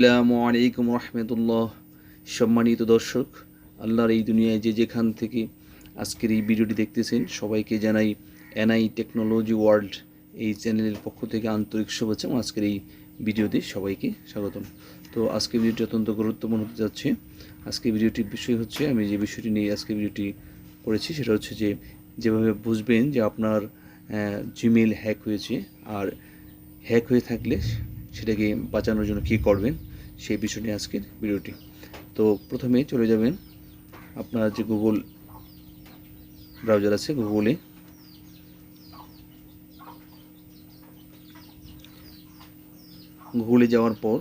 আসসালামু আলাইকুম রহমতুল্লাহ। সম্মানিত দর্শক, আল্লাহর এই দুনিয়ায় যে যেখান থেকে আজকের এই ভিডিওটি দেখতেছেন, সবাইকে জানাই এনআই টেকনোলজি ওয়ার্ল্ড এই চ্যানেলের পক্ষ থেকে আন্তরিক শুভেচ্ছা। এবং আজকের এই ভিডিওতে সবাইকে স্বাগতম। তো আজকে ভিডিওটি অত্যন্ত গুরুত্বপূর্ণ হতে যাচ্ছে। আজকে ভিডিওটির বিষয় হচ্ছে, আমি যে বিষয়টি নিয়ে আজকে ভিডিওটি করেছি, সেটা হচ্ছে যে, যেভাবে বুঝবেন যে আপনার জিমেল হ্যাক হয়েছে, আর হ্যাক হয়ে থাকলে সেটাকে বাঁচানোর জন্য কী করবেন সেই বিষয় নিয়ে আজকের ভিডিওটি। তো প্রথমে চলে যাবেন আপনার যে গুগল ব্রাউজার আছে গুগলে গুগলে যাওয়ার পর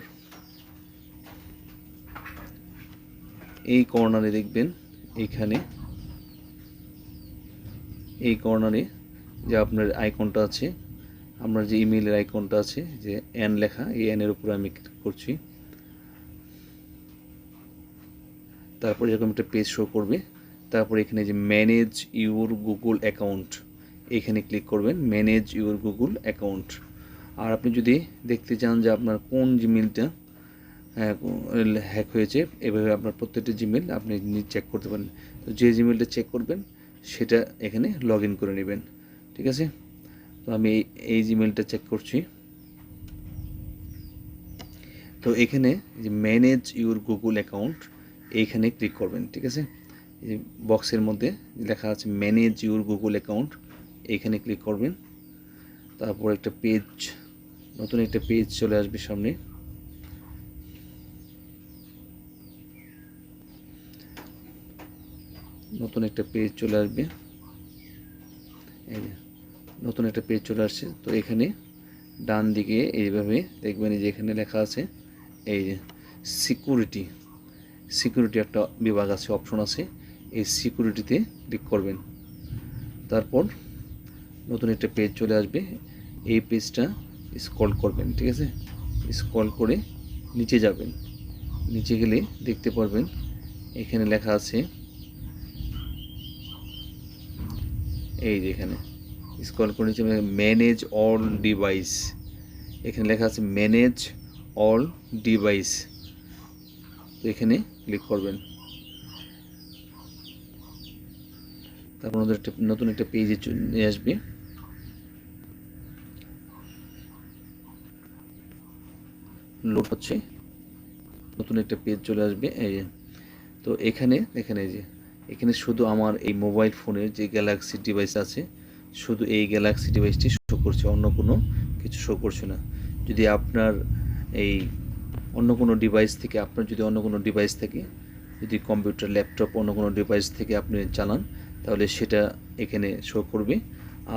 এই কর্নারে দেখবেন এইখানে এই কর্নারে যে আপনার আইকনটা আছে, আপনার যে ইমেলের আইকনটা আছে, যে এন লেখা, এই এনের উপরে আমি করছি। তারপর এরকম একটা পেজ শো করবে। তারপর এখানে যে ম্যানেজ ইউর গুগল অ্যাকাউন্ট এখানে ক্লিক করবেন ম্যানেজ ইউর গুগল অ্যাকাউন্ট আর আপনি যদি দেখতে চান যে আপনার কোন জিমেলটা হ্যাক হয়েছে, এভাবে আপনার প্রত্যেকটা জিমেল আপনি চেক করতে পারেন। তো যে জিমেলটা চেক করবেন, সেটা এখানে লগ করে নেবেন। ঠিক আছে? তো আমি এই জিমেলটা চেক করছি। তো এখানে যে ম্যানেজ ইউর গুগল অ্যাকাউন্ট এইখানে ক্লিক করবেন, ঠিক আছে? এই বক্সের মধ্যে লেখা আছে ম্যানেজ ইউর গুগল অ্যাকাউন্ট এইখানে ক্লিক করবেন। তারপর একটা পেজ নতুন একটা পেজ চলে আসবে সামনে। নতুন একটা পেজ চলে আসবে। এই নতুন একটা পেজ চলে আসছে। তো এখানে ডান দিকে এইভাবে দেখবেন যে এখানে লেখা আছে, এই যে সিকিউরিটি সিকিউরিটি একটা বিভাগ আছে অপশন আছে, এই সিকিউরিটিতে ক্লিক করবেন। তারপর নতুন একটা পেজ চলে আসবে, এই পেজটা স্ক্রল করবেন, ঠিক আছে? স্ক্রল করে নিচে যাবেন। নিচে গেলে দেখতে পারবেন, এখানে লেখা আছে, এই যে এখানে স্ক্রল করে নিচে ম্যানেজ অল ডিভাইস এখানে লেখা আছে ম্যানেজ অল ডিভাইস এখানে ক্লিক করবেন। তারপর নতুন একটা নতুন একটা পেজে নিয়ে আসবে। লোড হচ্ছে। নতুন একটা পেজ চলে আসবে, এই তো এখানে এখানে যে, এখানে শুধু আমার এই মোবাইল ফোনের যে গ্যালাক্সি ডিভাইস আছে, শুধু এই গ্যালাক্সি ডিভাইসটি শো করছে, অন্য কোনো কিছু শো করছে না। যদি আপনার এই অন্য কোনো ডিভাইস থেকে আপনার যদি অন্য কোনো ডিভাইস থেকে যদি কম্পিউটার ল্যাপটপ অন্য কোনো ডিভাইস থেকে আপনি চালান, তাহলে সেটা এখানে শো করবে।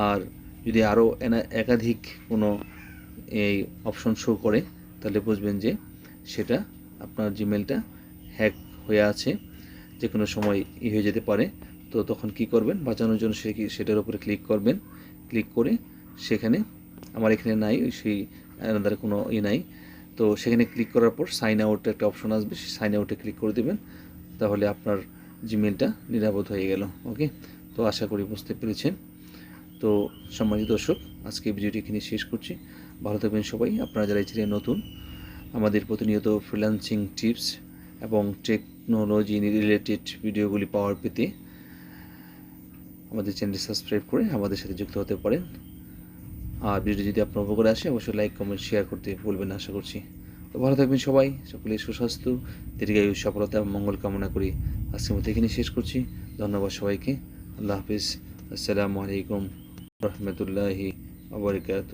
আর যদি আরও একাধিক কোনো এই অপশন শো করে, তাহলে বুঝবেন যে সেটা আপনার জিমেলটা হ্যাক হয়ে আছে, যে কোনো সময় ই হয়ে যেতে পারে। তো তখন কি করবেন? বাঁচানোর জন্য সে কি, সেটার উপরে ক্লিক করবেন। ক্লিক করে সেখানে, আমার এখানে নাই, সেই আলাদার কোনো ই নাই। তো সেখানে ক্লিক করার পর সাইন আউট একটা অপশন আসবে, সেই সাইন আউটে ক্লিক করে দেবেন। তাহলে আপনার জিমেলটা নিরাপদ হয়ে গেল ওকে তো আশা করি বুঝতে পেরেছেন। তো সম্মানিত দর্শক, আজকে ভিডিওটি এখানে শেষ করছি। ভালো থাকবেন সবাই। আপনারা যারা ছিলেন নতুন, আমাদের প্রতিনিয়ত ফ্রিল্যান্সিং টিপস এবং টেকনোলজি রিলেটেড ভিডিওগুলি পাওয়ার পেতে আমাদের চ্যানেলটি সাবস্ক্রাইব করে আমাদের সাথে যুক্ত হতে পারেন। আর ভিডিও যদি আপনার উপকারে আসে, অবশ্যই লাইক কমেন্ট শেয়ার করতে ভুলবেন আশা করছি। তো ভালো থাকবেন সবাই সকলে সুস্বাস্থ্য, দীর্ঘায়ু, সফলতা মঙ্গল কামনা করি। আজকের মধ্যে এখানে শেষ করছি। ধন্যবাদ সবাইকে। আল্লাহ হাফিজ। আসসালামু আলাইকুম রহমতুল্লাহি আবরকাত